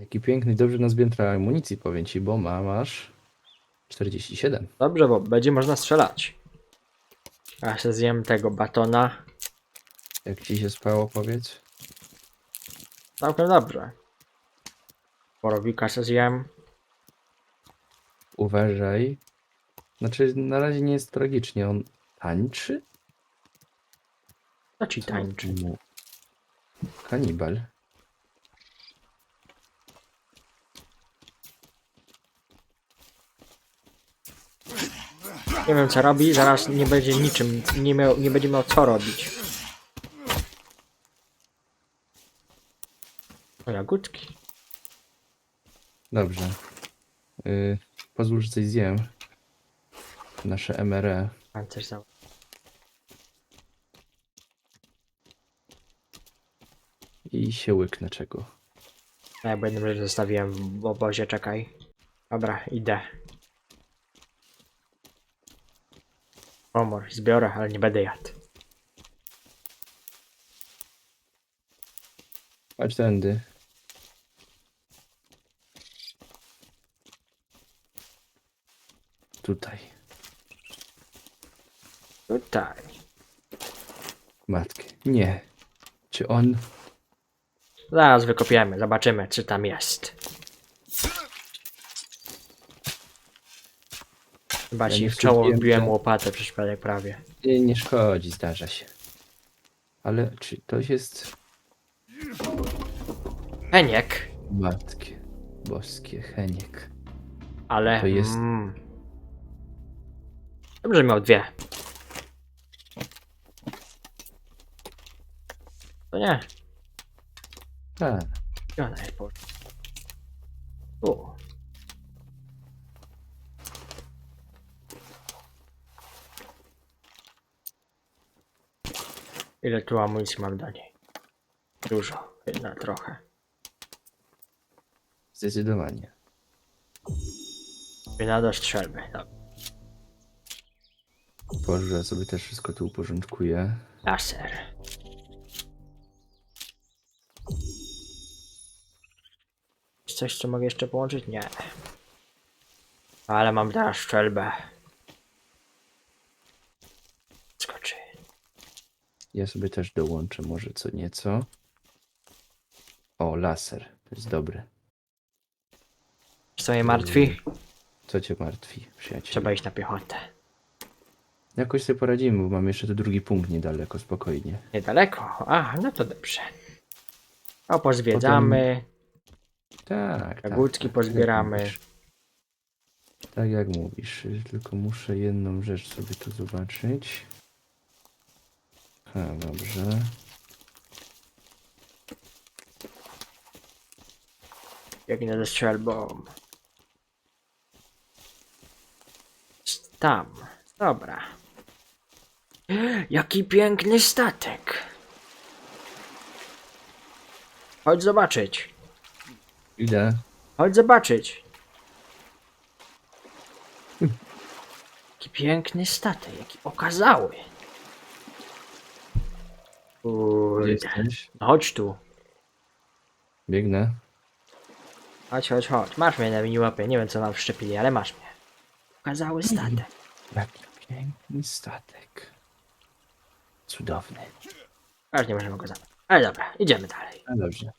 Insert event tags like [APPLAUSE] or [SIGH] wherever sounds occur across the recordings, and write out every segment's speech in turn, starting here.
Jaki piękny, dobrze nazbiętra amunicji, powiem ci, bo ma, masz 47. Dobrze, bo będzie można strzelać. A ja się zjem tego batona. Jak ci się spało, powiedz? Całkiem dobrze. Borowika się zjem. Uważaj. Znaczy, na razie nie jest tragicznie. On tańczy? Co ci tańczy? mu? Kanibal. Nie wiem co robi, zaraz nie będzie niczym, nie, miał, nie będzie miał co robić. O jagódki. Dobrze. Yy, pozwól, że coś zjem. Nasze MRE. Pancerz za... I się łyknę czego. Ja będę że zostawiłem w obozie, czekaj. Dobra, idę. Pomor, zbiorę, ale nie będę jadł. Chodź tędy. Tutaj. Tutaj. Matkę. Nie. Czy on... Zaraz wykopiemy, zobaczymy, czy tam jest. Chyba Ja ci w czoło wbiłem łopatę przy przypadek prawie. Nie, nie szkodzi, zdarza się. Ale czy to jest... Heniek, Matkie. Boskie, Heniek. ale... To jest- Mm. Dobrze, że miał dwie. To nie. Tak. Ona jest po... Ile tu amunicji mam do niej? Dużo, jedna trochę. Zdecydowanie. Jedna do strzelby. No, Boże, sobie też wszystko tu uporządkuję. laser. Jest Coś, co mogę jeszcze połączyć? Nie. Ale mam teraz strzelbę. Ja sobie też dołączę może co nieco. O, laser. To jest dobre. Co mnie martwi? Co cię martwi, przyjaciel? Trzeba iść na piechotę. Jakoś sobie poradzimy, bo mam jeszcze tu drugi punkt niedaleko, spokojnie. Niedaleko. A, no to dobrze. O, pozwiedzamy. Tak, tak. Jagódki tak, pozbieramy. Tak jak, mówisz. tak jak mówisz, tylko muszę jedną rzecz sobie tu zobaczyć. Ha, dobrze. Biegnę ze strzelbą. Tam. Dobra. Jaki piękny statek. Chodź zobaczyć. Idę. Chodź zobaczyć. [LAUGHS] Jaki piękny statek, jaki okazały. Gdzie Kurde. jesteś? No Chodź tu. Biegnę. Chodź, chodź, chodź. Masz mnie na miniłapie. Nie wiem co nam wszczepili, ale masz mnie. Okazały statek. Jaki piękny statek. Cudowny. Aż nie możemy go zabrać. Ale dobra, idziemy dalej. No dobrze.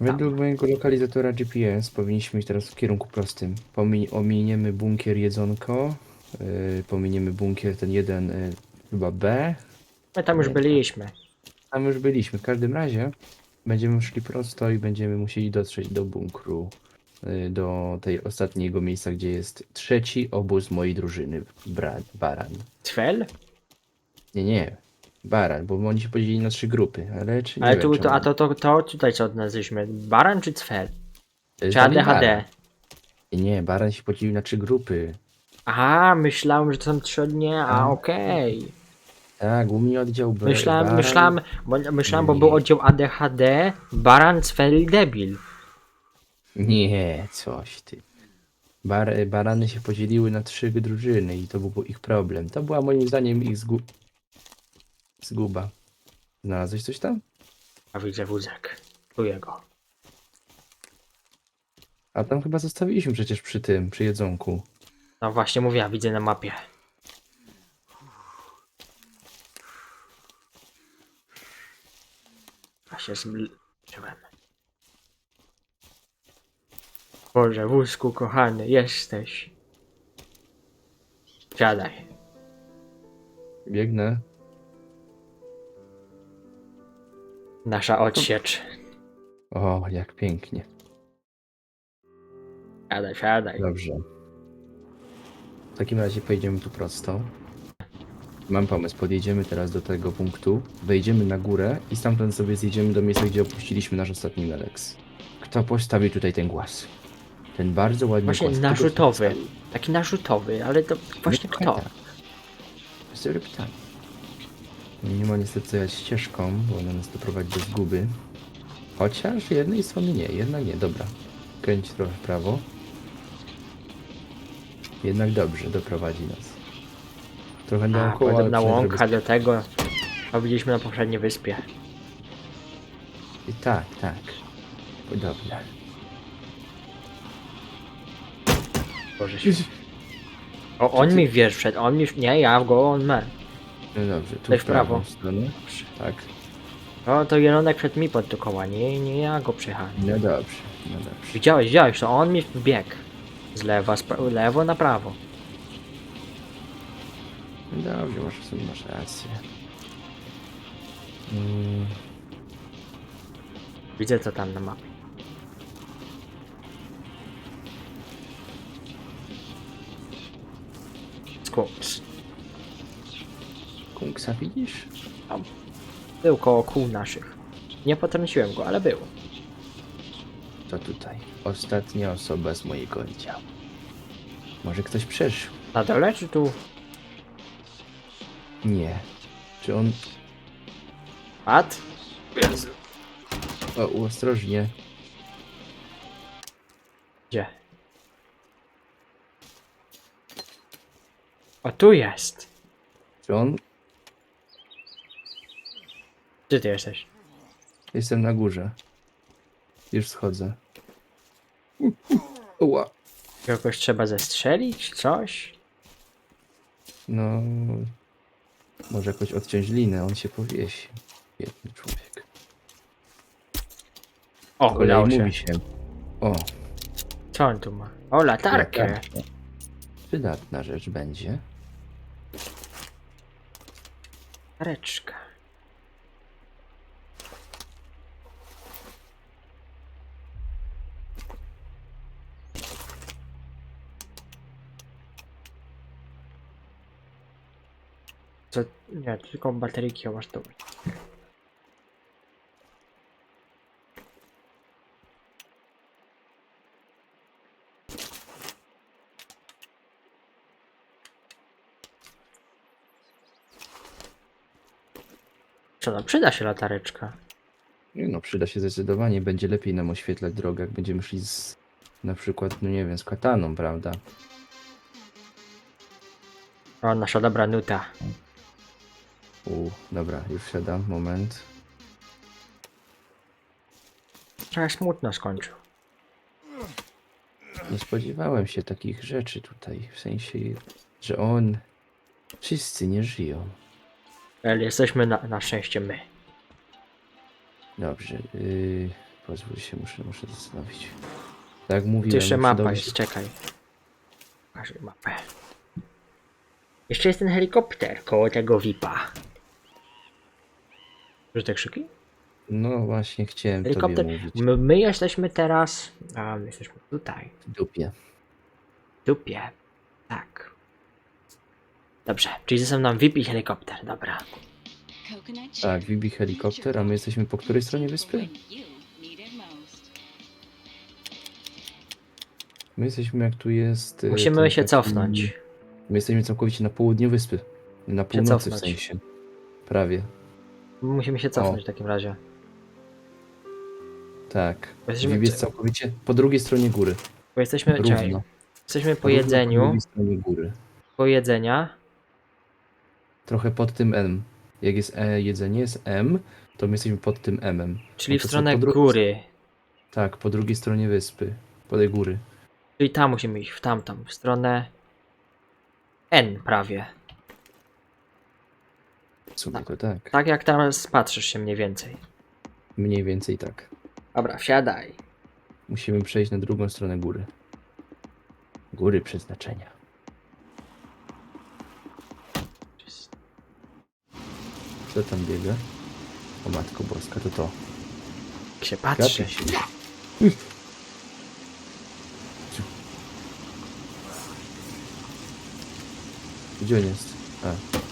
Według mojego lokalizatora GPS powinniśmy iść teraz w kierunku prostym. Pomi ominiemy bunkier jedzonko. Yy, pominiemy bunkier ten jeden yy, chyba B. My tam już byliśmy. Tam już byliśmy. W każdym razie będziemy szli prosto i będziemy musieli dotrzeć do bunkru. yy, Do tej ostatniego miejsca, gdzie jest trzeci obóz mojej drużyny. Bra baran. Cfel? Nie, nie. Baran, bo oni się podzielili na trzy grupy, ale czy nie Ale wiem, tu, czemu. to, a to, to, to tutaj co odnaleźliśmy? Baran czy Cfel? Yy, Czy dalej ADHD? Baran. Nie, Baran się podzielił na trzy grupy. Aha, myślałem, że to są trzy dnie, a A. okej. Tak, u mnie oddział B. Myślałem, Baran- myślałem, bo, myślałem, bo był oddział ADHD, Baran, Cfel i Debil. Nie, coś ty. Bar, barany się podzieliły na trzy drużyny i to był ich problem. To była moim zdaniem ich zgu... zguba. Znalazłeś coś tam? A widzę wózek. Czuję go. A tam chyba zostawiliśmy przecież przy tym, przy jedzonku. No właśnie mówię, widzę na mapie. Się zmyliłem. Boże, wózku kochany, jesteś. Siadaj. Biegnę. Nasza odsiecz. O, jak pięknie. Siadaj, siadaj. Dobrze. W takim razie pojedziemy tu prosto. Mam pomysł, podjedziemy teraz do tego punktu, wejdziemy na górę i stamtąd sobie zjedziemy do miejsca, gdzie opuściliśmy nasz ostatni Melex. Kto postawił tutaj ten głaz? Ten bardzo ładny Właśnie głaz. Narzutowy. Taki narzutowy, ale to właśnie Dokładnie kto? tak. To jest dobre pytanie. Nie ma niestety co jechać ścieżką, bo ona nas doprowadzi do zguby. Chociaż jednej strony nie, jednak nie, dobra. Kręć trochę w prawo. Jednak dobrze, doprowadzi nas. Trochę A, naokoło, ale podobna przynajmniej łąka do tego, co widzieliśmy na poprzedniej wyspie. I tak, tak. Podobne. Boże się. O, on mi wierz przed, on mi... Nie, ja go, on me. No dobrze, tu w w prawo. stronę. Tak. O, to jelonek przed mi pod do koła, nie, nie ja go przejechałem. No dobrze, no dobrze. Widziałeś, widziałeś, to on mi wbiegł. Z lewa, z pra- lewo na prawo. Dobrze, w sumie masz rację. Mm, Widzę co tam na mapie. Skunks. Kunksa widzisz? Był koło kół naszych. Nie potrąciłem go, ale był. To tutaj. Ostatnia osoba z mojego oddziału. Może ktoś przeżył? Na dole czy tu? Nie. Czy on... Pat? O, ostrożnie. Gdzie? O, tu jest. Czy on... Gdzie ty jesteś? Jestem na górze. Już schodzę. Ła. Kogoś trzeba zestrzelić? Coś? No... Może jakoś odciąć linę, on się powiesi. Biedny człowiek. O, Z kolei udało się. mówi się. O, Co on tu ma? O, latarkę. latarka. Przydatna rzecz będzie. Latareczka. Co? Nie, tylko bateryjki masz tu. Co no, przyda się latareczka. Nie No, przyda się zdecydowanie. Będzie lepiej nam oświetlać drogę, jak będziemy szli z... Na przykład, no nie wiem, z kataną, prawda? O, nasza dobra nuta. U, dobra, już siadam, moment. Trochę smutno skończył. Nie spodziewałem się takich rzeczy tutaj, w sensie, że on... Wszyscy nie żyją. Ale jesteśmy na, na szczęście my. Dobrze, yy, pozwól się, muszę, muszę zastanowić. Tak jak mówiłem, Tu jeszcze mapa jest, czekaj. Pokażę mapę. Jeszcze jest ten helikopter koło tego VIP-a. Że te krzyki? No właśnie, chciałem Helikopter. tobie mówić. My, my jesteśmy teraz. A my jesteśmy tutaj. W dupie. W dupie. Tak. Dobrze, czyli ze nam VIP i helikopter, dobra. Tak, Vibi helikopter, a my jesteśmy po której stronie wyspy? My jesteśmy jak tu jest... yy, Musimy ten się taki- cofnąć. My jesteśmy całkowicie na południu wyspy. Na północy w cofnąć. sensie. Prawie. Musimy się cofnąć w takim razie. Tak. Bo jesteśmy- jest całkowicie po drugiej stronie góry. Bo jesteśmy. Czekaj, Równo. jesteśmy po Równo jedzeniu. Po drugiej stronie góry. Po jedzenia. Trochę pod tym M. Jak jest e, jedzenie, jest M, to my jesteśmy pod tym M-em. Czyli No w to stronę po góry. Tak, po drugiej stronie wyspy. po tej góry. Czyli tam musimy iść, w tamtą, w stronę N prawie. W sumie to tak. Tak jak teraz patrzysz się mniej więcej. Mniej więcej tak. Dobra, wsiadaj. Musimy przejść na drugą stronę góry. Góry przeznaczenia. Co tam biega? O matko boska, to to. Jak się patrzy. Się. Gdzie on jest? A.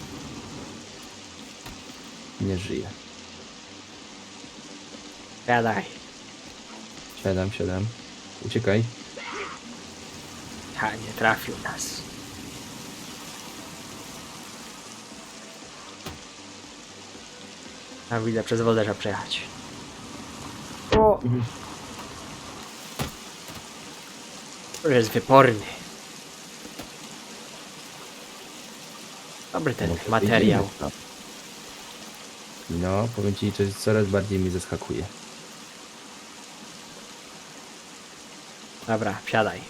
Nie żyje. Wsiadaj. Siadam, siadam. Uciekaj. Ha, nie trafił nas. A widzę, przez wodę trzeba przejechać. O! Mhm. Jest wyporny. Dobry ten Może materiał. No, powiem ci, jest coraz bardziej mi zaskakuje. Dobra, wsiadaj.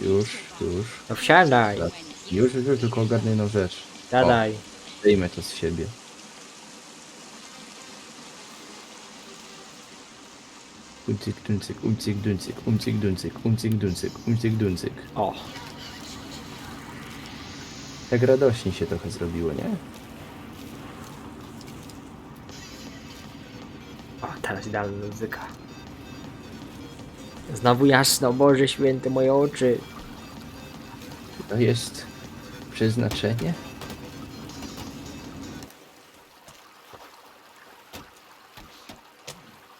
Już, już. No wsiadaj. Już, już, już, tylko ogarnę jedną rzecz. wsiadaj. Zdejmę to z siebie. Uncyk, duncyk, uncyk, duncyk, uncyk, duncyk, uncyk, duncyk, uncyk, duncyk. O, Tak radośnie się trochę zrobiło, nie? Teraz idealna muzyka. Znowu jasno, Boże święty, moje oczy. To jest przeznaczenie?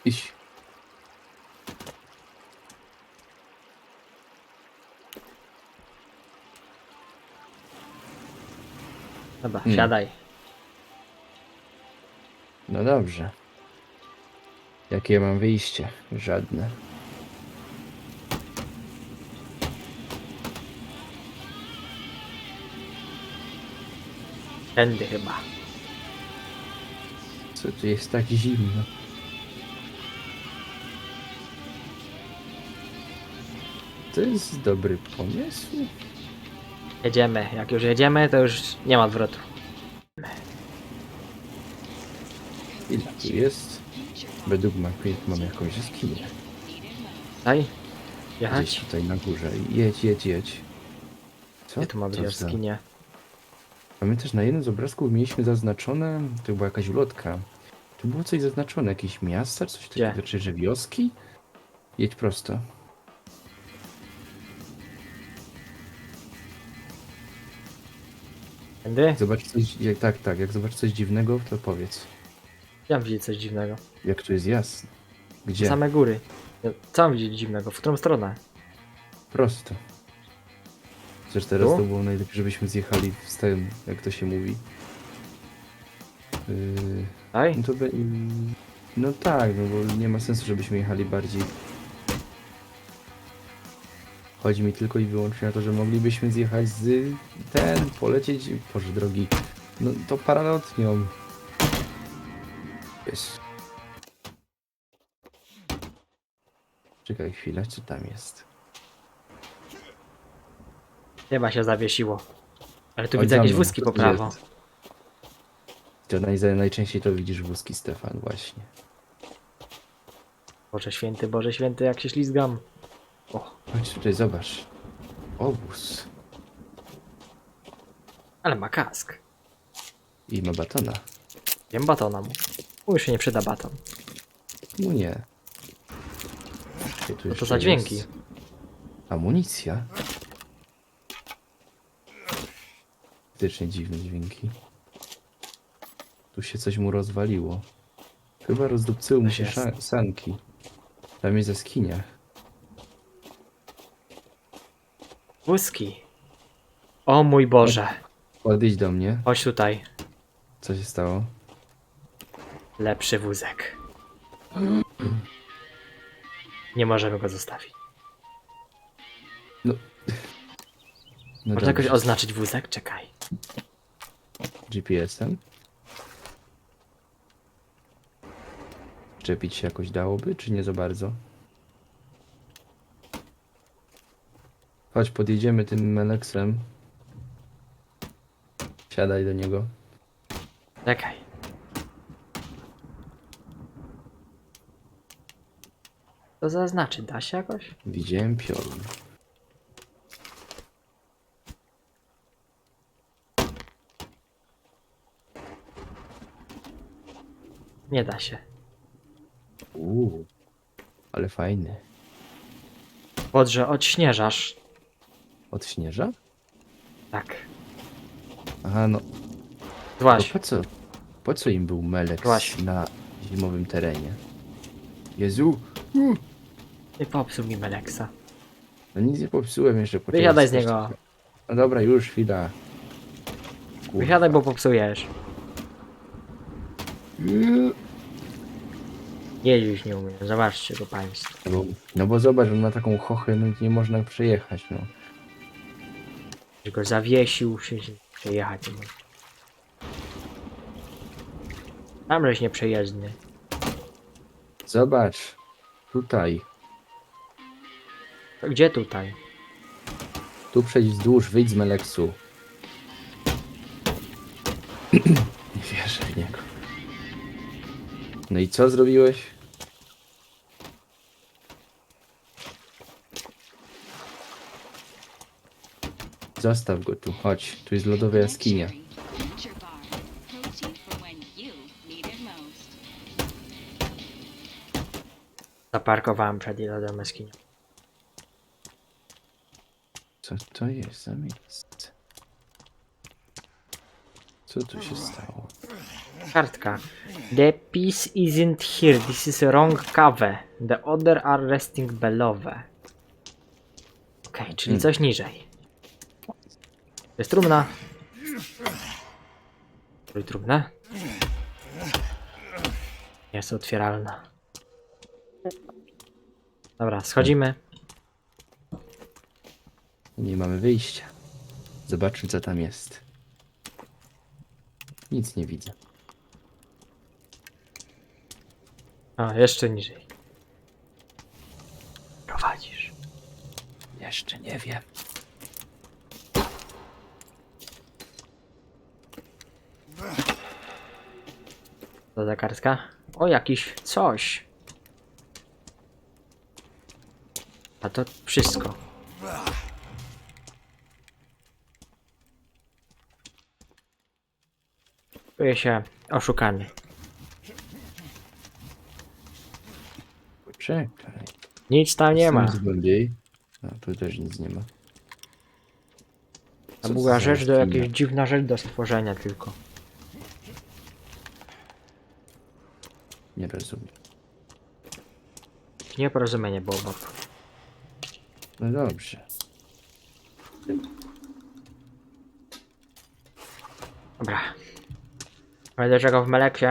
Iść. Dobra, Hmm. wsiadaj. No dobrze. Jakie mam wyjście? Żadne. Tędy chyba. Co tu jest tak zimno? To jest dobry pomysł? Jedziemy. Jak już jedziemy, to już nie ma odwrotu. Ile tu jest? Według mapy mam jakąś jaskinię. Daj. Gdzieś Jechać? tutaj na górze. Jedź, jedź, jedź. Co Gdzie tu ma być to za- jaskinia? Pamiętasz, na jednym z obrazków mieliśmy zaznaczone, to była jakaś ulotka. Tu było coś zaznaczone, jakieś miasta, coś Gdzie? takiego, czy że wioski? Jedź prosto. Tędy? Zobacz coś, jak, tak, tak, jak zobacz coś dziwnego, to powiedz. Chciałem widzieć coś dziwnego. Jak tu jest jasno. Gdzie? Same góry. Co mam widzieć dziwnego? W którą stronę? Prosto. Chociaż teraz Tu? to było najlepiej, żebyśmy zjechali w stęd, jak to się mówi. Yy, Daj. no to be, No tak, no bo nie ma sensu, żebyśmy jechali bardziej. Chodzi mi tylko i wyłącznie o to, że moglibyśmy zjechać z ten, polecieć, Boże drogi, no to paranotnią. Jest. Czekaj chwilę, czy tam jest? Chyba się zawiesiło. Ale tu widzę jakieś wózki co po prawo. jest? To naj, najczęściej to widzisz wózki Stefan właśnie. Boże święty, Boże święty, jak się ślizgam. O, Chodź tutaj, zobacz. Obóz. ale ma kask. I ma batona. Wiem batona mu. Mu już się nie przyda baton. No nie. Tu Co to jeszcze za dźwięki? jest Amunicja. Faktycznie dziwne dźwięki. Tu się coś mu rozwaliło. Chyba rozdupcyły mu Coś się jest. sza- sanki. Tam jest jaskinia. Wózki. O mój Boże. Podejdź do mnie. Chodź tutaj. Co się stało? Lepszy wózek. Nie możemy go zostawić. No [LAUGHS] Można jakoś dobrze. oznaczyć wózek? Czekaj. GPS-em? Czepić się jakoś dałoby, czy nie za bardzo? Chodź, podjedziemy tym Meleksem. Siadaj do niego. Czekaj. To zaznaczy, da się jakoś? Widziałem piorun. Nie da się. Uuu, ale fajny. Podrze odśnieżasz. Od śnieża? Tak. Aha, no. To Złaś. po co? Po co im był Właśnie. na zimowym terenie? Jezu! Uh, Nie popsuł mi Meleksa. no nic nie popsułem jeszcze. poczekaj, Wysiadaj z niego. No dobra, już chwila. Kurwa. Wysiadaj, bo popsujesz. Jeździć nie umiem. Zobaczcie go państwo. Bo, no bo zobacz, on ma taką chochę, no nie można przejechać, no. Że go zawiesił, się przejechać nie może. Tam żeś nieprzejezdny. Zobacz. Tutaj. To gdzie tutaj? Tu przejdź wzdłuż, wyjdź z Meleksu. [CLEARS THROAT] nie wierzę w niego. No i co zrobiłeś? Zostaw go tu, chodź. Tu jest lodowa jaskinia. Zaparkowałem przed lodem jaskinią. Co to jest za miejsce? Co tu się stało? Kartka. The piece isn't here. This is wrong cover. The other are resting below. Okej, czyli Hmm. coś niżej. To jest trumna. Trój trumna. Jest otwieralna. Dobra, schodzimy. Nie mamy wyjścia. Zobaczmy, co tam jest. Nic nie widzę. A, jeszcze niżej. Prowadzisz. Jeszcze nie wiem. To za kartka? O, jakiś coś. A to wszystko. Czuję się oszukany. Poczekaj. Nic tam nie ma. Głębiej. No, tu też nic nie ma. To Co była za rzecz do jakiejś dziwna rzecz do stworzenia tylko. Nie rozumiem. Nieporozumienie było, Bob. No dobrze. Do czego w Meleksie